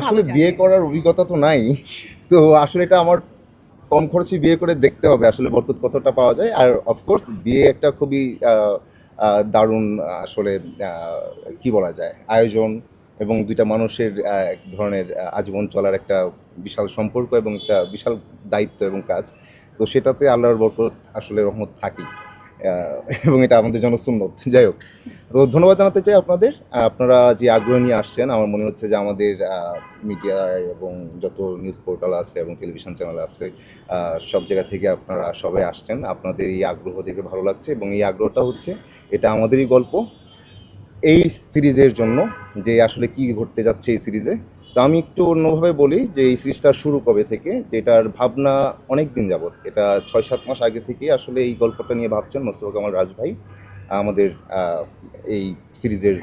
আসলে বিয়ে করার অভিজ্ঞতা তো নাই। তো আসলে এটা আমার কম খরচে বিয়ে করে দেখতে হবে আসলে বরকত কতটা পাওয়া যায়। আর অফকোর্স বিয়ে একটা খুবই দারুণ আসলে কি বলা যায় আয়োজন এবং দুইটা মানুষের এক ধরনের আজীবন চলার একটা বিশাল সম্পর্ক এবং একটা বিশাল দায়িত্ব এবং কাজ। তো সেটাতে আল্লাহর বরকত আসলে রহমত থাকি এবং এটা আমাদের জন্য সুন্নত। যাই হোক, তো ধন্যবাদ জানাতে চাই আপনাদের। আপনারা যে আগ্রহ নিয়ে আসছেন, আমার মনে হচ্ছে যে আমাদের মিডিয়া এবং যত নিউজ পোর্টাল আছে এবং টেলিভিশন চ্যানেল আছে সব জায়গা থেকে আপনারা সবাই আসছেন। আপনাদের এই আগ্রহ দেখে ভালো লাগছে এবং এই আগ্রহটা হচ্ছে, এটা আমাদেরই গল্প। এই সিরিজের জন্য যে আসলে কি ঘটতে যাচ্ছে এই সিরিজে তো আমি একটু অন্যভাবে বলি যে এই সিরিজটা শুরু কবে থেকে? যেটার ভাবনা অনেক দিন যাবত এটা ছয় সাত মাস আগে থেকে আসলে এই গল্পটা নিয়ে ভাবছেন মোস্তফা কামাল রাজভাই, আমাদের এই সিরিজের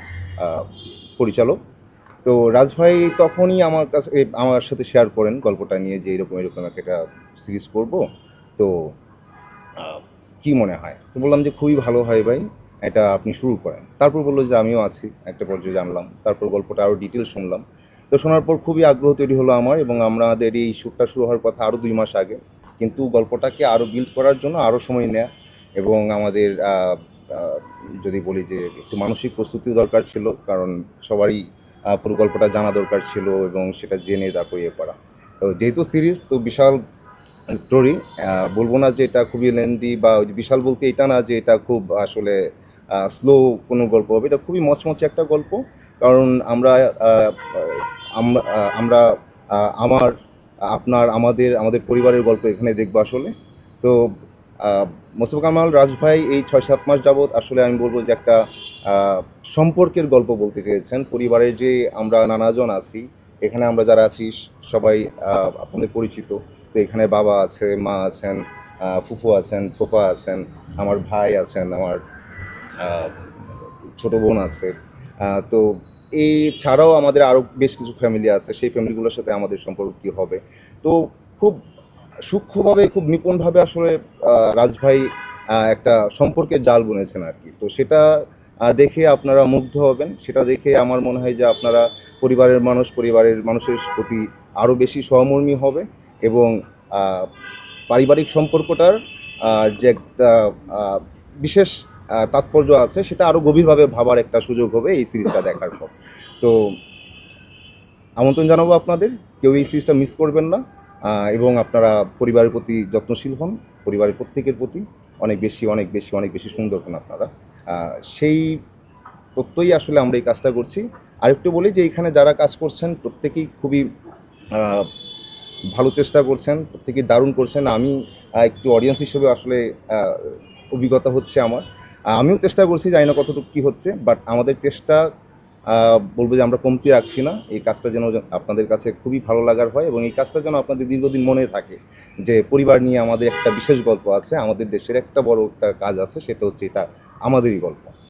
পরিচালক। তো রাজভাই তখনই আমার কাছে আমার সাথে শেয়ার করেন গল্পটা নিয়ে যে এরকম এরকম একটা সিরিজ করব। তো কি মনে হয়? তো বললাম যে খুবই ভালো হয় ভাই, এটা আপনি শুরু করেন। তারপর বলল যে আমিও আছি। একটা পর্যায়ে জানলাম। তারপর গল্পটা আরও ডিটেল শুনলাম। তো শোনার পর খুবই আগ্রহ তৈরি হলো আমার এবং আমাদের এই শ্যুটটা শুরু হওয়ার কথা আরও দুই মাস আগে। কিন্তু গল্পটাকে আরও বিল্ড করার জন্য আরও সময় নেয়া এবং আমাদের যদি বলি যে একটু মানসিক প্রস্তুতিও দরকার ছিল, কারণ সবারই পুরো গল্পটা জানা দরকার ছিল এবং সেটা জেনে তারপর ইয়ে করা। তো যেহেতু সিরিজ তো বিশাল স্টোরি বলব না যে এটা খুবই লেন্দি বা বিশাল বলতে এটা না যে এটা খুব আসলে স্লো কোনো গল্প হবে। এটা খুবই মচমচে একটা গল্প, কারণ আমরা আমরা আমরা আমার, আপনার, আমাদের আমাদের পরিবারের গল্প এখানে দেখব আসলে। সো মোস্তফা কামাল রাজভাই এই ছয় সাত মাস যাবৎ আসলে আমি বলব যে একটা সম্পর্কের গল্প বলতে চেয়েছেন। পরিবারের যে আমরা নানাজন আছি, এখানে আমরা যারা আছি, সবাই আপনাদের পরিচিত। তো এখানে বাবা আছে, মা আছেন ফুফু আছেন, ফুফা আছেন, আমার ভাই আছেন, আমার ছোট বোন আছে। তো এই ছাড়াও আমাদের আরও বেশ কিছু ফ্যামিলি আছে, সেই ফ্যামিলিগুলোর সাথে আমাদের সম্পর্ক কী হবে? তো খুব সূক্ষ্মভাবে, খুব নিপুণভাবে আসলে রাজভাই একটা সম্পর্কের জাল বুনেছেন আর কি। তো সেটা দেখে আপনারা মুগ্ধ হবেন। সেটা দেখে আমার মনে হয় যে আপনারা পরিবারের মানুষ, পরিবারের মানুষের প্রতি আরও বেশি সহমর্মী হবে এবং পারিবারিক সম্পর্কটার যে একটা বিশেষ তাৎপর্য আছে, সেটা আরও গভীরভাবে ভাবার একটা সুযোগ হবে এই সিরিজটা দেখার পর। তো আমন্ত্রণ জানাব আপনাদের, কেউ এই সিরিজটা মিস করবেন না এবং আপনারা পরিবারের প্রতি যত্নশীল হন, পরিবারের প্রত্যেকের প্রতি, অনেক বেশি অনেক বেশি অনেক বেশি সুন্দর হন আপনারা। সেই প্রত্যয়ই আসলে আমরা এই কাজটা করছি। আরেকটু বলি যে এখানে যারা কাজ করছেন, প্রত্যেকেই খুবই ভালো চেষ্টা করছেন, প্রত্যেকেই দারুণ করছেন। আমি একটু অডিয়েন্স হিসেবে আসলে অভিজ্ঞতা হচ্ছে আমার। আমিও চেষ্টা করছি, জানি না কতটুকু কী হচ্ছে বাট আমাদের চেষ্টা বলব যে আমরা কমতি রাখছি না। এই কাজটা যেন আপনাদের কাছে খুবই ভালো লাগার হয় এবং এই কাজটা যেন আপনাদের দীর্ঘদিন মনে থাকে যে পরিবার নিয়ে আমাদের একটা বিশেষ গল্প আছে, আমাদের দেশের একটা বড় একটা কাজ আছে, সেটা হচ্ছে এটা আমাদেরই গল্প।